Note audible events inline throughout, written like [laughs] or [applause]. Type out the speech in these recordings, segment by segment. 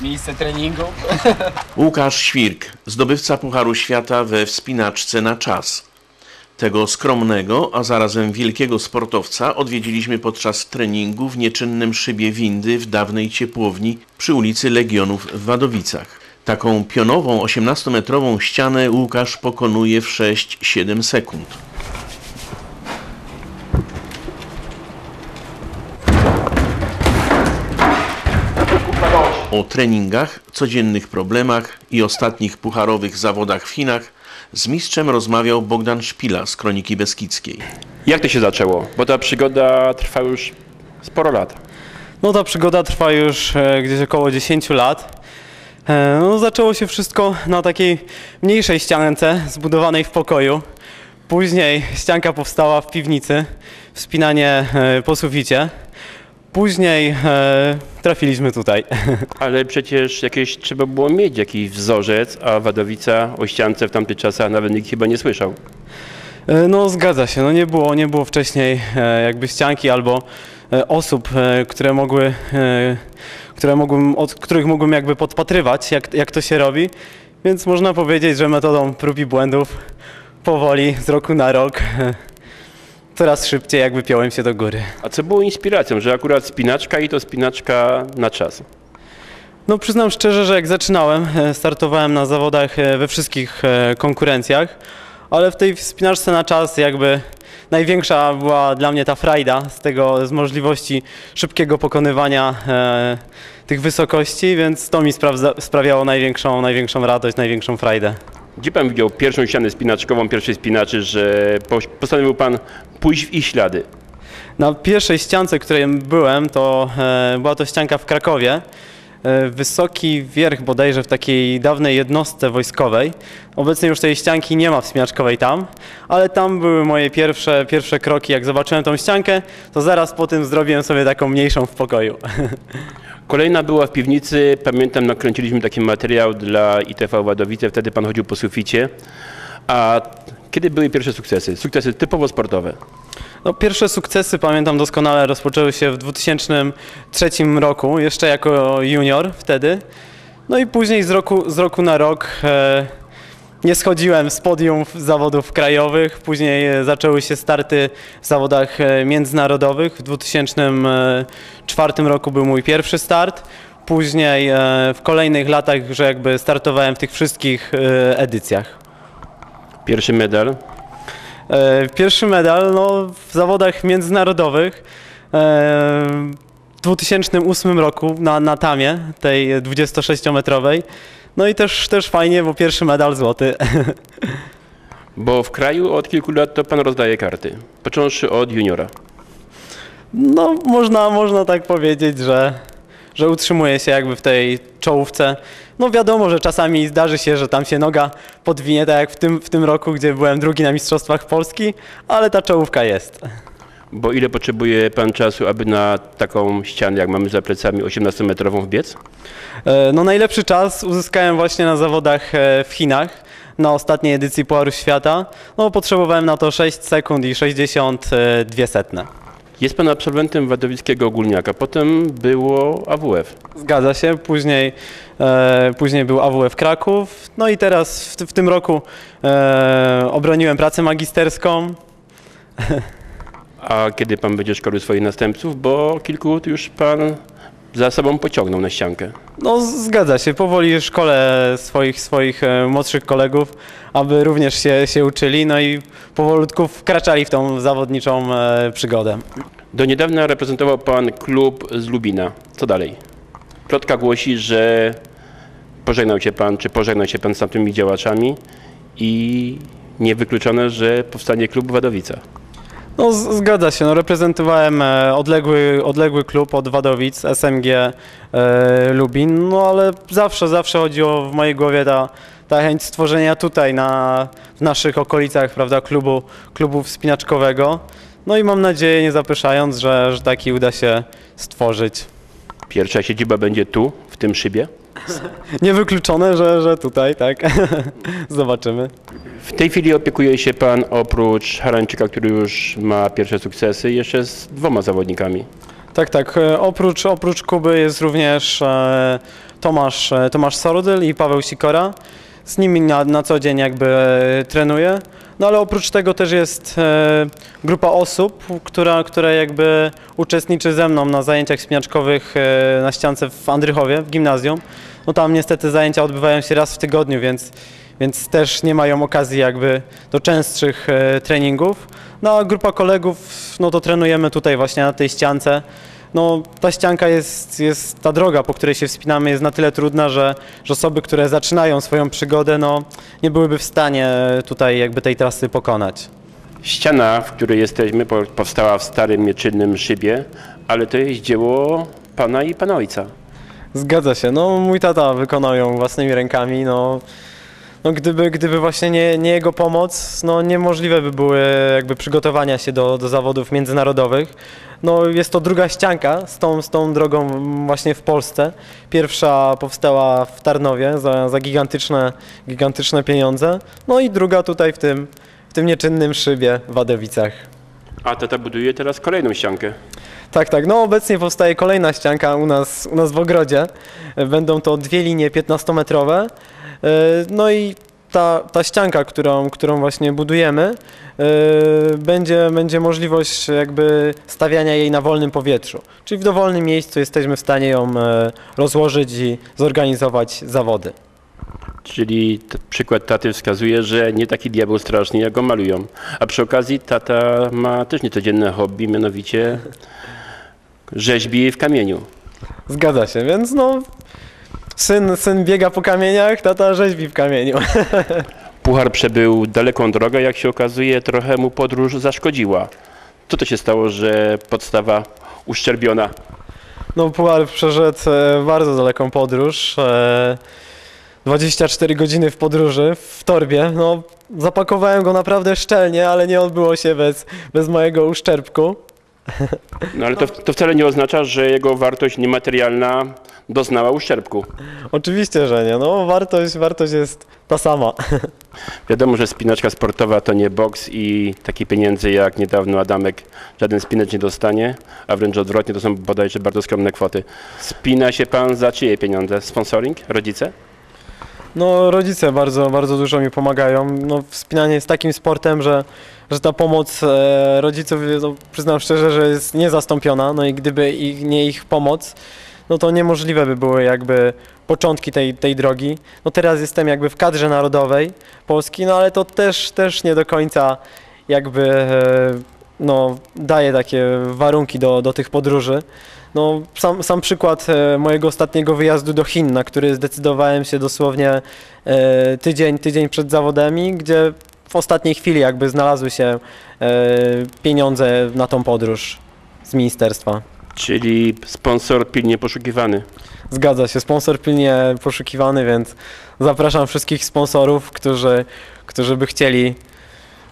miejsce treningu. Łukasz Świrk, zdobywca Pucharu Świata we wspinaczce na czas. Tego skromnego, a zarazem wielkiego sportowca odwiedziliśmy podczas treningu w nieczynnym szybie windy w dawnej ciepłowni przy ulicy Legionów w Wadowicach. Taką pionową 18-metrową ścianę Łukasz pokonuje w 6-7 sekund. O treningach, codziennych problemach i ostatnich pucharowych zawodach w Chinach z mistrzem rozmawiał Bogdan Szpila z Kroniki Beskidzkiej. Jak to się zaczęło? Bo ta przygoda trwa już sporo lat. No ta przygoda trwa już e, gdzieś około 10 lat. E, no, zaczęło się wszystko na takiej mniejszej ściance zbudowanej w pokoju. Później ścianka powstała w piwnicy, wspinanie e, po suficie. Później e, trafiliśmy tutaj. [laughs] Ale przecież jakieś trzeba było mieć jakiś wzorzec, a Wadowica o ściance w tamtych czasach nawet nikt chyba nie słyszał. E, No zgadza się, no nie było, nie było wcześniej e, jakby ścianki albo e, osób, e, które mogły, e, które mogłem, od których mógłbym jakby podpatrywać, jak, jak to się robi. Więc można powiedzieć, że metodą prób i błędów powoli, z roku na rok, e, coraz szybciej jakby piąłem się do góry. A co było inspiracją, że akurat spinaczka i to spinaczka na czas? No przyznam szczerze, że jak zaczynałem, e, startowałem na zawodach e, we wszystkich e, konkurencjach, ale w tej wspinaczce na czas jakby największa była dla mnie ta frajda z tego, z możliwości szybkiego pokonywania e, tych wysokości, więc to mi sprawiało największą, największą radość, największą frajdę. Gdzie pan widział pierwszą ścianę spinaczkową, pierwszej spinaczy, że po- postanowił pan pójść w ich ślady? Na pierwszej ściance, której byłem, to e, była to ścianka w Krakowie. E, wysoki wierch bodajże w takiej dawnej jednostce wojskowej. Obecnie już tej ścianki nie ma wspinaczkowej tam, ale tam były moje pierwsze, pierwsze kroki. Jak zobaczyłem tą ściankę, to zaraz po tym zrobiłem sobie taką mniejszą w pokoju. [laughs] Kolejna była w piwnicy, pamiętam nakręciliśmy taki materiał dla ITV Wadowice, wtedy pan chodził po suficie. A kiedy były pierwsze sukcesy? Sukcesy typowo sportowe. No, pierwsze sukcesy, pamiętam doskonale, rozpoczęły się w 2003 roku, jeszcze jako junior wtedy. No i później z roku, z roku na rok e, nie schodziłem z podium zawodów krajowych. Później e, zaczęły się starty w zawodach e, międzynarodowych. W 2004 roku był mój pierwszy start. Później e, w kolejnych latach, że jakby startowałem w tych wszystkich e, edycjach. Pierwszy medal. E, Pierwszy medal no, w zawodach międzynarodowych e, w 2008 roku na, na tamie, tej 26-metrowej. No i też, też fajnie, bo pierwszy medal złoty. [laughs] Bo w kraju od kilku lat to pan rozdaje karty, począwszy od juniora. No można, można tak powiedzieć, że, że utrzymuje się jakby w tej czołówce. No wiadomo, że czasami zdarzy się, że tam się noga podwinie, tak jak w tym, w tym roku, gdzie byłem drugi na Mistrzostwach Polski, ale ta czołówka jest. Bo ile potrzebuje pan czasu, aby na taką ścianę, jak mamy za plecami, 18-metrową wbiec? E, No najlepszy czas uzyskałem właśnie na zawodach e, w Chinach na ostatniej edycji Pucharu Świata. No potrzebowałem na to 6 sekund i 62 setne. Jest pan absolwentem Wadowickiego Ogólniaka, potem było AWF. Zgadza się, później, e, później był AWF Kraków, no i teraz w, w tym roku e, obroniłem pracę magisterską. [laughs] A kiedy pan będzie szkolił swoich następców, bo kilku już pan za sobą pociągnął na ściankę. No zgadza się, powoli szkole swoich, swoich e, młodszych kolegów, aby również się, się uczyli, no i powolutku wkraczali w tą zawodniczą e, przygodę. Do niedawna reprezentował pan klub z Lubina. Co dalej? Plotka głosi, że pożegnał się pan, czy pożegnał się pan z tamtymi działaczami i niewykluczone, że powstanie klub w Wadowicach. No zgadza się, no, reprezentowałem e, odległy, odległy klub od Wadowic, SMG e, Lubin, no ale zawsze, zawsze chodziło w mojej głowie ta, ta chęć stworzenia tutaj na, w naszych okolicach, prawda, klubu, klubu wspinaczkowego. No i mam nadzieję, nie zapyszając, że, że taki uda się stworzyć. Pierwsza siedziba będzie tu, w tym szybie. [laughs] Niewykluczone, że, że tutaj, tak. [laughs] Zobaczymy. W tej chwili opiekuje się pan oprócz Harańczyka, który już ma pierwsze sukcesy, jeszcze z dwoma zawodnikami. Tak, tak. E, Oprócz, oprócz Kuby jest również e, Tomasz, e, Tomasz Sorudyl i Paweł Sikora. Z nimi na, na co dzień jakby trenuję. No ale oprócz tego też jest e, grupa osób, która, która jakby uczestniczy ze mną na zajęciach wspinaczkowych e, na ściance w Andrychowie, w gimnazjum. No tam niestety zajęcia odbywają się raz w tygodniu, więc, więc też nie mają okazji jakby do częstszych e, treningów. No a grupa kolegów, no to trenujemy tutaj właśnie na tej ściance. No ta ścianka jest, jest, ta droga, po której się wspinamy jest na tyle trudna, że, że osoby, które zaczynają swoją przygodę, no nie byłyby w stanie tutaj jakby tej trasy pokonać. Ściana, w której jesteśmy, po- powstała w starym mieczylnym szybie, ale to jest dzieło pana i pana ojca. Zgadza się. No mój tata wykonał ją własnymi rękami. No, no gdyby, gdyby właśnie nie, nie jego pomoc, no niemożliwe by były jakby przygotowania się do, do zawodów międzynarodowych. No jest to druga ścianka z tą, z tą drogą właśnie w Polsce. Pierwsza powstała w Tarnowie za, za gigantyczne, gigantyczne pieniądze. No i druga tutaj w tym, w tym nieczynnym szybie w Wadowicach. A tata buduje teraz kolejną ściankę. Tak, tak. No obecnie powstaje kolejna ścianka u nas, u nas w ogrodzie. Będą to dwie linie 15-metrowe. E, No i ta, ta ścianka, którą, którą właśnie budujemy, e, będzie, będzie możliwość jakby stawiania jej na wolnym powietrzu. Czyli w dowolnym miejscu jesteśmy w stanie ją e, rozłożyć i zorganizować zawody. Czyli przykład taty wskazuje, że nie taki diabeł straszny, jak go malują. A przy okazji tata ma też niecodzienne hobby, mianowicie rzeźbi w kamieniu. Zgadza się, więc no syn, syn biega po kamieniach, tata rzeźbi w kamieniu. [laughs] Puchar przebył daleką drogę, jak się okazuje, trochę mu podróż zaszkodziła. Co to się stało, że podstawa uszczerbiona? No, Puchar przeszedł e, bardzo daleką podróż. E, 24 godziny w podróży, w torbie. No, zapakowałem go naprawdę szczelnie, ale nie odbyło się bez, bez mojego uszczerbku. No ale to, to wcale nie oznacza, że jego wartość niematerialna doznała uszczerbku. Oczywiście, że nie. No, wartość, wartość jest ta sama. Wiadomo, że spinaczka sportowa to nie boks i takich pieniędzy jak niedawno Adamek żaden spinacz nie dostanie, a wręcz odwrotnie, to są bodajże bardzo skromne kwoty. Spina się pan za czyje pieniądze? Sponsoring? Rodzice? No, rodzice bardzo, bardzo dużo mi pomagają. No, wspinanie jest takim sportem, że, że ta pomoc e, rodziców, no, przyznam szczerze, że jest niezastąpiona. No i gdyby ich, nie ich pomoc, no to niemożliwe by były jakby początki tej, tej drogi. No teraz jestem jakby w kadrze narodowej Polski, no ale to też, też nie do końca jakby e, no, daje takie warunki do, do tych podróży. No, sam, sam przykład e, mojego ostatniego wyjazdu do Chin, na który zdecydowałem się dosłownie e, tydzień, tydzień przed zawodami, gdzie w ostatniej chwili jakby znalazły się e, pieniądze na tą podróż z ministerstwa. Czyli sponsor pilnie poszukiwany. Zgadza się, sponsor pilnie poszukiwany, więc zapraszam wszystkich sponsorów, którzy, którzy by chcieli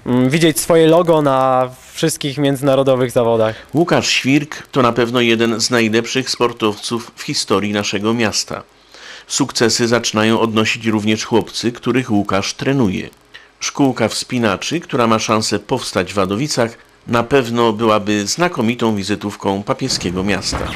mm, widzieć swoje logo na wszystkich międzynarodowych zawodach. Łukasz Świrk to na pewno jeden z najlepszych sportowców w historii naszego miasta. Sukcesy zaczynają odnosić również chłopcy, których Łukasz trenuje. Szkółka wspinaczy, która ma szansę powstać w Wadowicach, na pewno byłaby znakomitą wizytówką papieskiego miasta.